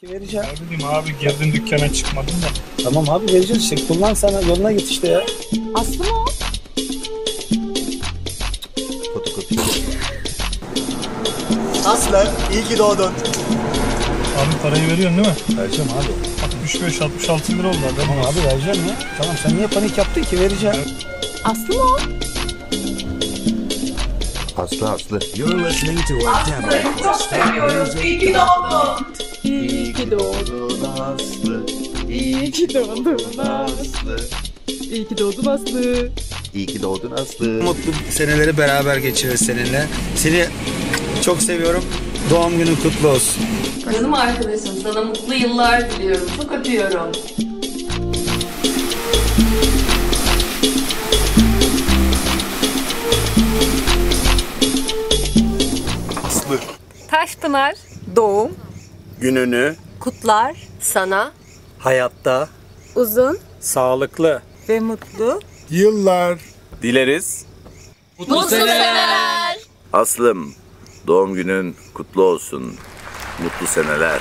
ki vereceğim. Ne bileyim abi girdim dükkana çıkmadım da. Tamam abi vereceğiz işte. Kullan sana yoluna git işte ya. Aslı mı o? Aslı iyi ki doğdun. Abi parayı veriyorsun değil mi? Vereceğim abi. 65 66 lira oldu abi. Tamam abi vereceğim ya. Tamam sen niye panik yaptın ki vereceğim. Aslı mı o? Aslı Aslı. You're listening to our demo. Çok seviyorum. İyi ki doğdun. İyi ki doğdun Aslı. İyi ki doğdun Aslı. İyi ki doğdun Aslı. İyi ki doğdun Aslı. Mutlu seneleri beraber geçiririz seninle. Seni çok seviyorum. Doğum günün kutlu olsun. Canım arkadaşım sana mutlu yıllar diliyorum. Çok öpüyorum. Aslı. Taşpınar doğum Gününü kutlar sana hayatta uzun sağlıklı ve mutlu Yıllar. Dileriz. mutlu seneler. Aslım, doğum günün kutlu olsun. Mutlu seneler.